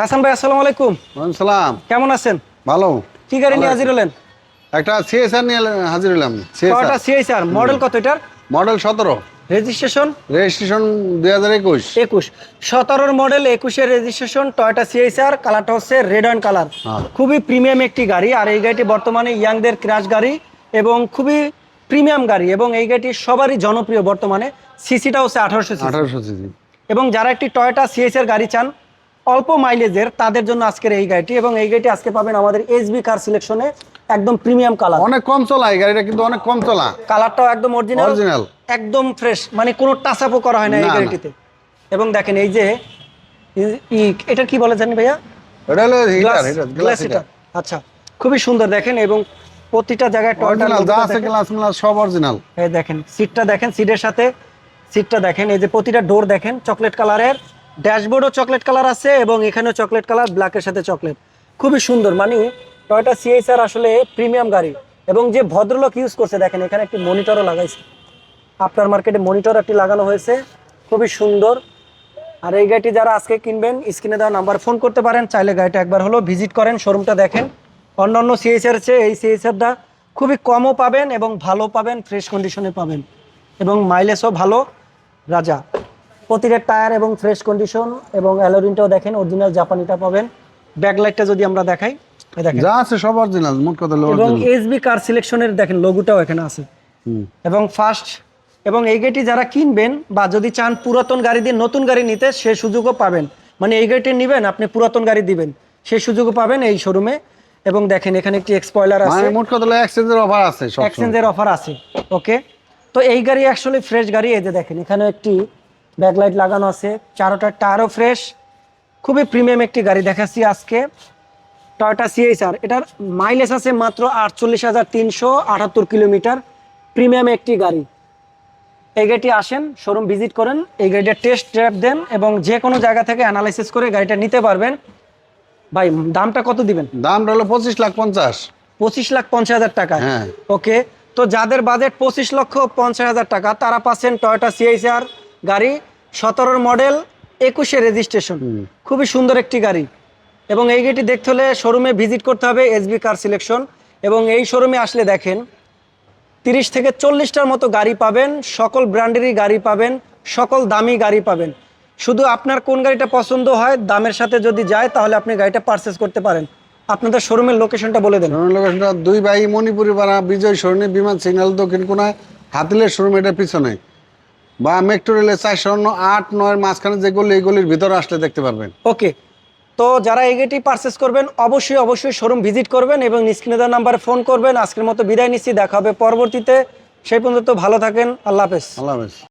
হাসান ভাই আসসালামু আলাইকুম। ওয়ালাইকুম সালাম। কেমন আছেন? ভালো। কি গাড়ি নিয়ে হাজির হলেন? একটা সিএসআর নিয়ে হাজির হলাম কয়টা সিএসআর মডেল কত এটার? মডেল সতেরো। রেজিস্ট্রেশন রেজিস্ট্রেশন দুই হাজার একুশ। একুশ। সতেরোর মডেল একুশের রেজিস্ট্রেশন টয়টা সিআইসার কালারটা হচ্ছে রেড অ্যান্ড কালার। খুবই প্রিমিয়াম একটি গাড়ি আর এই গাড়িটি বর্তমানে ইয়াংদের ক্রাশ গাড়ি এবং খুবই প্রিমিয়াম গাড়ি এবং এই গাড়িটি সবারই জনপ্রিয় বর্তমানে। সিসিটা হচ্ছে আঠারোশো সিসি আঠারোশো সিসি এবং যারা একটি টয়োটা সিএসের গাড়ি চান অল্প মাইলেজের তাদের জন্য আজকের এই গাড়িটি এবং এই গাড়িটি আজকে পাবেন আমাদের এসবি কার সিলেকশনে একদম প্রিমিয়াম কালার অনেক কম চলা এই গাড়িটা কিন্তু অনেক কম চলা। কালারটাও একদম অরিজিনাল অরিজিনাল একদম ফ্রেশ মানে কোনো টাচ আপও করা হয় না এই। গাড়িটিতে। এবং দেখেন এই যে এটা কি বলে জানি ভাইয়া? এটা হলো গ্লাস হিটার গ্লাস গ্লাস এটা আচ্ছা খুবই সুন্দর দেখেন এবং প্রতিটা জায়গায় অরিজিনাল যা আছে গ্লাস মিলাস সব অরিজিনাল এই দেখেন সিটটা দেখেন সিটের সাথে সিটটা দেখেন এই যে প্রতিটা ডোর দেখেন চকলেট কালারের ড্যাশবোর্ডও চকলেট কালার আছে এবং এখানেও চকলেট কালার ব্ল্যাকের সাথে চকলেট। খুবই সুন্দর মানে টয়োটা সিএসআর আসলে প্রিমিয়াম গাড়ি। এবং যে ভদ্রলোক ইউজ করছে, দেখেন, এখানে একটি মনিটরও লাগাইছে। আপনার মার্কেটে মনিটর একটি লাগানো হয়েছে। খুবই সুন্দর। আর এই গাড়িটি যারা আজকে কিনবেন, স্ক্রিনে দেওয়া নাম্বার ফোন করতে পারেন। চাইলে গাড়িটা একবার হলো ভিজিট করেন শোরুমটা দেখেন। অন্যান্য সিএসআর চেয়ে এই সিএসআরটা খুবই কমও পাবেন এবং ভালো পাবেন ফ্রেশ কন্ডিশনে পাবেন। এবং মাইলেজও ভালো। রাজা প্রতিটা টায়ার এবং ফ্রেশ কন্ডিশন এবং অ্যালোরিনটাও দেখেন অরিজিনাল জাপানিটা পাবেন। ব্যাকলাইটটা যদি আমরা দেখাই এই দেখেন। যা আছে সব অরিজিনাল মোট কথা এবং এসবি কার সিলেকশনের দেখেন লোগোটাও এখানে আছে। এবং ফার্স্ট এবং এই গাড়িটি যারা কিনবেন বা যদি চান পুরাতন গাড়ি দিয়ে নতুন গাড়ি নিতে সে সুযোগও পাবেন। মানে এই গাড়িটি নেবেন আপনি পুরাতন গাড়ি দিবেন। সেই সুযোগও পাবেন এই শোরুমে এবং দেখেন এখানে একটি এক্সপয়লার আছে। মানে মোট কথা হলো এক্সচেঞ্জের অফার আছে। এক্সচেঞ্জের অফার আছে ওকে তো এই গাড়ি অ্যাকচুয়ালি ফ্রেশ গাড়ি এই যে দেখেন এখানে একটি ব্যাকলাইট লাগানো আছে। চারোটা টায়ারও ফ্রেশ খুবই প্রিমিয়াম একটি গাড়ি দেখাচ্ছি আজকে। টয়োটা সিএসআর এটার মাইলেজ আছে মাত্র আটচল্লিশ হাজার তিনশো আটাত্তর কিলোমিটার। প্রিমিয়াম একটি গাড়ি। এই গাড়িটি আসেন শোরুম ভিজিট করেন এই গাড়িটা টেস্ট ড্রাইভ দেন এবং যে কোনো জায়গা থেকে অ্যানালাইসিস করে গাড়িটা নিতে পারবেন। ভাই দামটা কত দিবেন? দামটা হলো পঁচিশ লাখ পঞ্চাশ। পঁচিশ লাখ পঞ্চাশ হাজার টাকা। হ্যাঁ। ওকে তো যাদের বাজেট পঁচিশ লক্ষ পঞ্চাশ হাজার টাকা তারা পাচ্ছেন টয়োটা সিএইচআর গাড়ি। সতেরোর মডেল একুশে রেজিস্ট্রেশন খুবই সুন্দর একটি গাড়ি। এবং এই গাড়িটি দেখতে হলে শোরুমে ভিজিট করতে হবে এসবি কার সিলেকশন এবং এই শোরুমে আসলে দেখেন তিরিশ থেকে চল্লিশটার মতো গাড়ি পাবেন সকল ব্র্যান্ডেরই গাড়ি পাবেন সকল দামি গাড়ি পাবেন। শুধু আপনার কোন গাড়িটা পছন্দ হয় দামের সাথে যদি যায় তাহলে আপনি গাড়িটা পারচেস করতে পারেন। আপনাদের শোরুমের লোকেশনটা বলে দেন। লোকেশনটা দুই ভাই মণিপুরি পাড়া বিজয় সরণি বিমান সিগন্যাল দক্ষিণ কোনায়। হাতিলের শোরুম এটার পিছনে। বা মেট্রো রেলের শূন্য আট নয়ের মাঝখানে যে গলি এই গলির ভিতরে আসলে দেখতে পারবেন। ওকে। তো যারা এই গেটি পারচেস করবেন অবশ্যই অবশ্যই শোরুম ভিজিট করবেন এবং স্ক্রিনে দেওয়া নাম্বারে ফোন করবেন। আজকের মতো বিদায় নিচ্ছি দেখা হবে পরবর্তীতে। সেই পর্যন্ত ভালো থাকেন আল্লাহ হাফেজ। আল্লাহ হাফেজ।